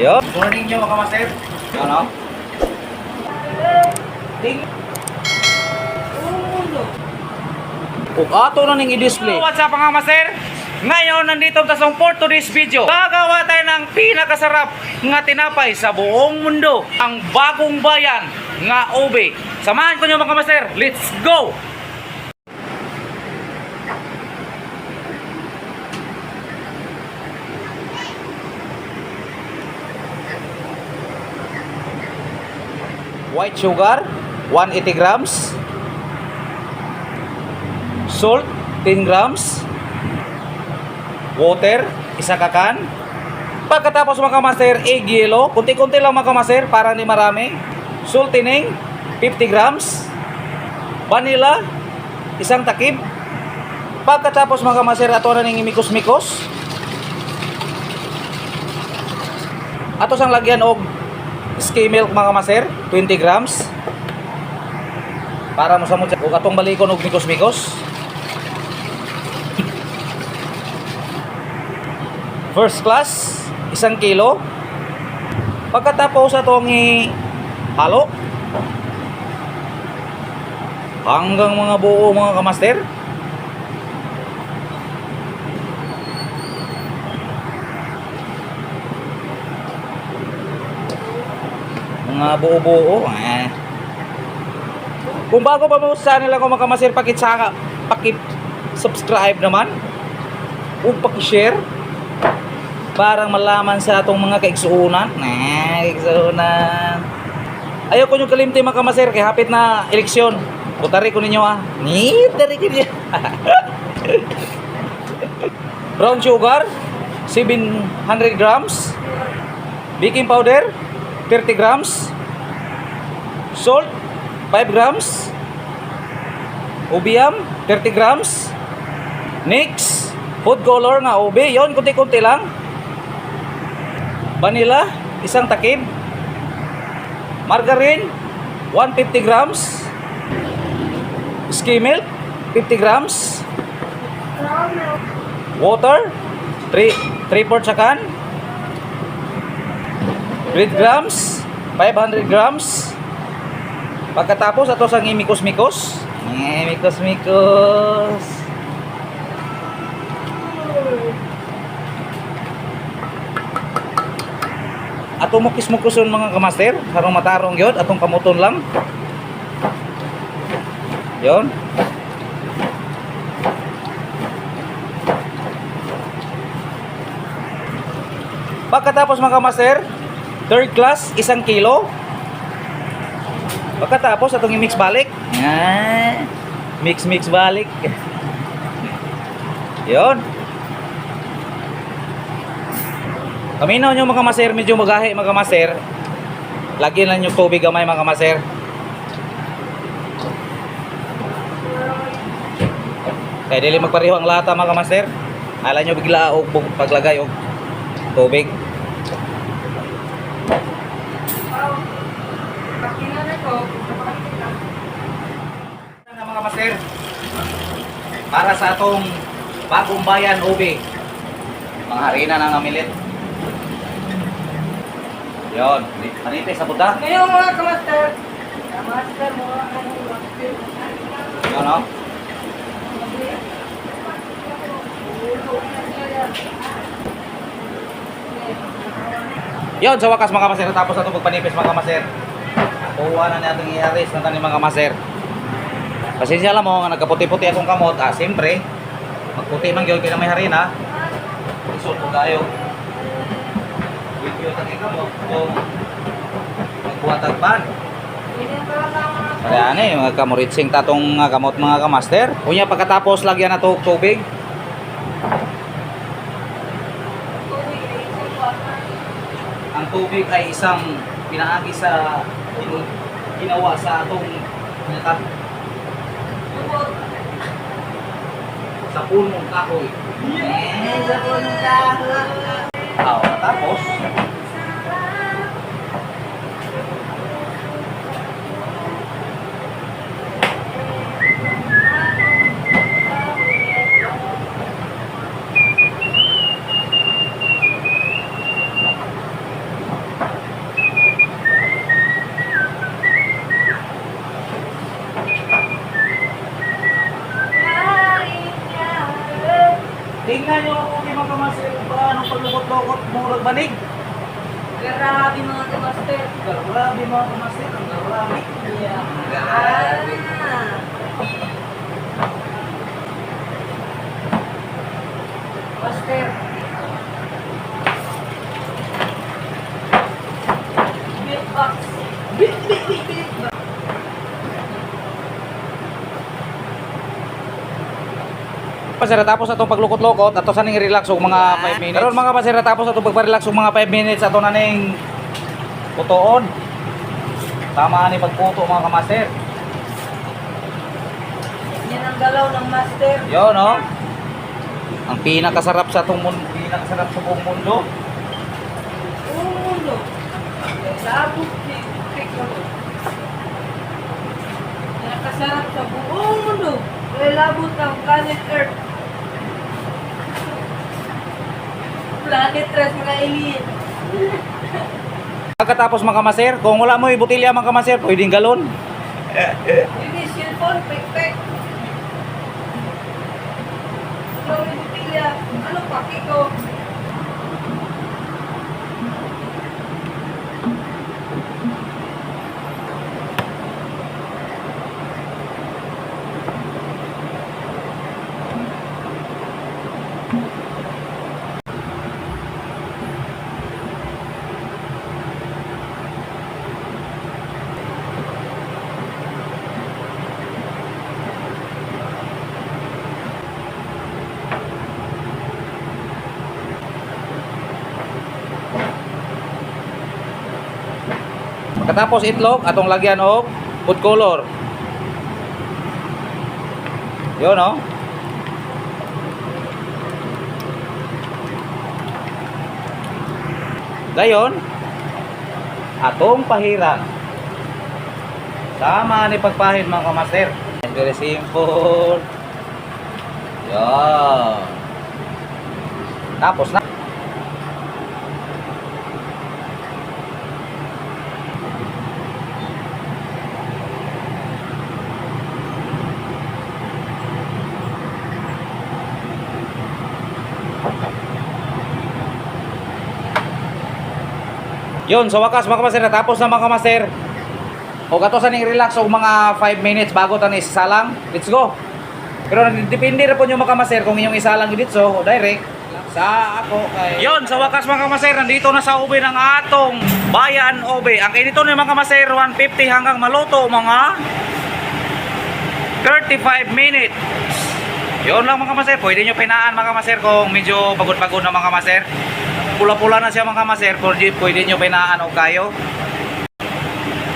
Yo. Morning nyo mga master. Ano? Ding. Ug ato na ning i-display. What's up mga master? Ngayon, nandito sa for today's video. Gagawa tayo ng pinakasarap nga tinapay sa buong mundo. Ang bagong bayan nga ube. Samahan ko nyo mga master. Let's go! White sugar, 180 grams. Salt, 10 grams. Water, isa kakan. Pagkatapos mga master, egg yellow. Kunti-kunti lang mga master para hindi marami. Sultining, 50 grams. Vanilla, isang takip. Pagkatapos mga master, ato na ning mikos-mikos. Ato sang lagyan og skim milk mga master, 20 grams. Para mo sa mo ug atong balikon og mikos-mikos. First class, isang kilo. Pagkatapos atong halo hanggang mga buo mga kamaster. Mga buo-buo. Eh. Kung bago pa mo sa nila ko mga kamaster, pakitsaka, pakip subscribe naman. Ug paki-share para malaman sa atong mga kaigsuunan. Nah, kaigsuunan. Ayaw ko yung kalimti mga kamaser kay hapit na eleksyon. Butari ko ninyo ah. Ni, dari ko ninyo. Brown sugar, 700 grams. Baking powder, 30 grams. Salt 5 grams. Ubiam 30 grams. Next food color nga ube yon kunti-kunti lang. Vanilla isang takip margarine 150 grams. Skim milk 50 grams. Water 3 3 parts akan 100 grams? 500 grams? Pagkatapos ato sang imikos-mikos imikos-mikos ato mukis-mukuson mga kamaster. Harong matarong yon atong kamuton lang. Yon pagkatapos mga kamaster third class, isang kilo. Pagkatapos, atong i-mix balik. Ah, mix-mix balik. Yon. Kaminaw nyo mga maser, medyo magahi mga maser. Lagyan lang yung tubig gamay mga maser. Kaya dili magpareho ang lata mga maser. Ala nyo bigla og bug- paglagay og tubig. Maser. Para sa atong bagong bayan ubi. Mga harina na namilit. Yon, manipis sa buta. Ngayon mga kamaster, kamaster mga ano, Yon, no? Yon, sa wakas mga kamaser, tapos na ito magpanipis mga kamaser. Kuha na natin i-aris tanim mga kamaser. Pasensya lang mo, nga nagkaputi-puti akong kamot. Ah, siyempre, magputi man yun, kaya may harina. Isot ko tayo. Video tagi kamot. Kung magbuhatag pan. Kaya ano eh, mga kamuritsing tatong nga kamot mga kamaster. Kunya pagkatapos lagyan na to tubig. Ang tubig ay isang pinaagi sa gin- ginawa sa atong pinaka sa punong kahoy. Eh, sa punong kahoy. Ah, tapos banig. Grabe mga kamaster. Grabe mga kamaster, ang grabe. Ah. Master. Beatbox. Beat, beat, beat, beat. Pasira tapos itong paglukot-lukot, ato sa ning relax og mga 5 minutes. Karon mga pasira tapos itong pagpa-relax og mga 5 minutes ato na ning putuon. Tama ni pagputo mga kamaster. Yan ang galaw ng master. Yo no. Ang pinakasarap sa itong mundo, pinakasarap sa buong mundo. Uno. Sabog ni Piccolo. Nakasarap sa buong mundo. Kaya labot ng planet Earth. Planet Earth, mga alien. Pagkatapos mga kamaster, kung wala mo ibutilya mga kamaster, pwedeng galon. Ini cellphone, pek-pek. Sorry, Butilla. Ano paki ko? Pagkatapos itlog, atong lagyan og food color. Yo no. Dayon, atong pahiran. Sama ni pagpahid mga kamaster. Very simple. Yan. Tapos na. Yun, sa wakas mga kamaster, natapos na mga kamaster. O kato sa ning relax o mga 5 minutes bago tan isalang. Let's go. Pero depende ra po nyo mga kamaster kung inyong isalang dito o direct sa ako kay Yon, sa wakas mga kamaster, nandito na sa ube ng atong bayan ube. Ang inito ni mga kamaster 150 hanggang maluto mga 35 minutes. Yun lang mga kamaster, pwede nyo pinaan mga kamaster kung medyo pagod-pagod na mga kamaster. Pula-pula na siya mga kamaster, pwede, pwede nyo pinaan o kayo.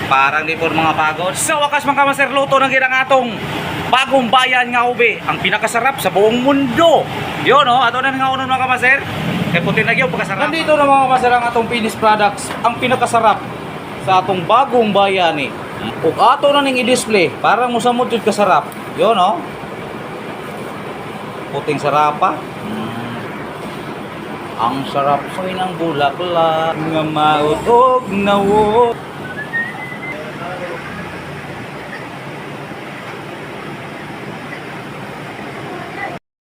Parang di po mga pagod. Sa wakas mga kamaster, luto ng ginang atong bagong bayan nga ube. Ang pinakasarap sa buong mundo. Yun o, ato na nga unon mga kamaster. Kaya puti na yung pagkasarap. Nandito na mga kamaster ang atong finished products. Ang pinakasarap sa atong bagong bayan eh. Ug ato na ning i-display, parang musamot yun kasarap. Yun o. Puting sarapa. Ang sarap sa ng bulaklak nga mautog na wo.